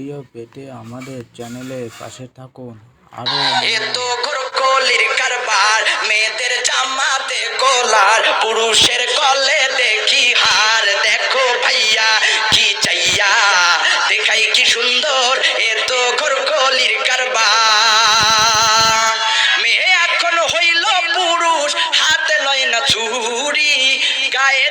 Video পেতে আমাদের চ্যানেলের পাশে থাকুন। আরও এত কলির কারবার, মেয়েদের জামাতে কোলার, পুরুষের গলে দেখি হার। দেখো ভাইয়া, কি চাইয়া? দেখাই কি সুন্দর এত কলির কারবার। মেয়ে এখন হইল পুরুষ, হাতে লয় না চুরি গায়ে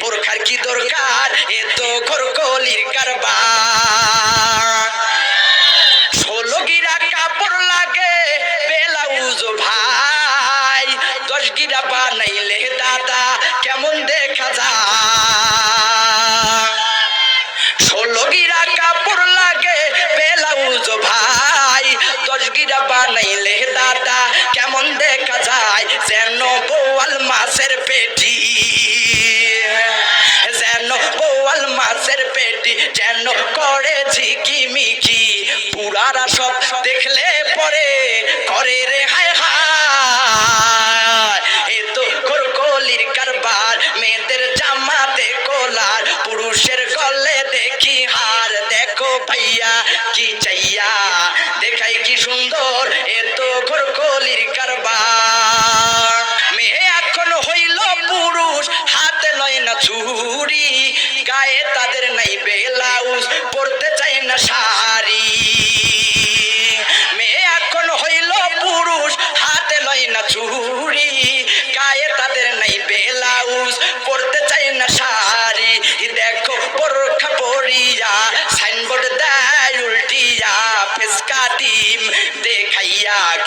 বোরখার কি দরকার? এ তো ঘরকলির কারবার। ষোলো গিরা কাপড় লাগে, বেলাউজ ভাই। দশ গিরা বানাইলে দাদা, কেমন দেখা যায়? ষোলো গিরা কাপড় লাগে, বেলাউজ ভাই। দশ গিরা বানাইলে দাদা, কেমন দেখা যায়? যেন বোয়াল মাছের পেটি মাছের পেটি যেন করে ঝিকি মিকি পুরারা সব দেখলে পরে করে রে হায় হায়। এ তো খোরকলির কারবার, মেয়েদের জামাতে কোলার, পুরুষের গলে দেখি হার। দেখো ভাইয়া, কি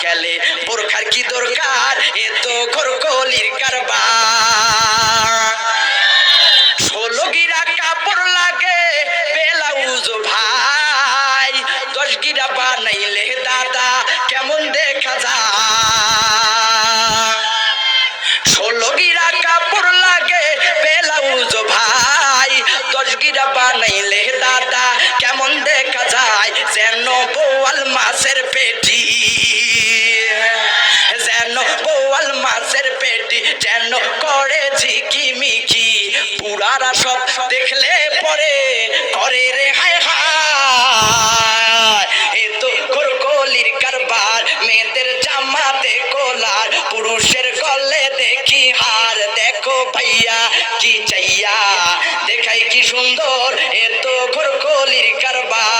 গেলে বোরখার কি দরকার? এ তো ঘরকলির কারবার। ষোলো গিরা কাপড় লাগে, বেলাউজ ভাই। দশ গিরা বানাইলে দাদা, কেমন দেখা যায়? ষোলো গিরা কাপড় লাগে, বেলাউজ ভাই। দশ গিরা বানাইলে দাদা, কেমন দেখা যায়? যেন বোয়াল মাছের পেটি পুরারা সব দেখলে পরে করে রে হায় হায়। এ তো কলির কারবার, মেয়েদের জামাতে কোলার, পুরুষের গলে দেখি হার। দেখো ভাইয়া কি চাইয়া, দেখাই কি সুন্দর, এ তো কলির কারবার।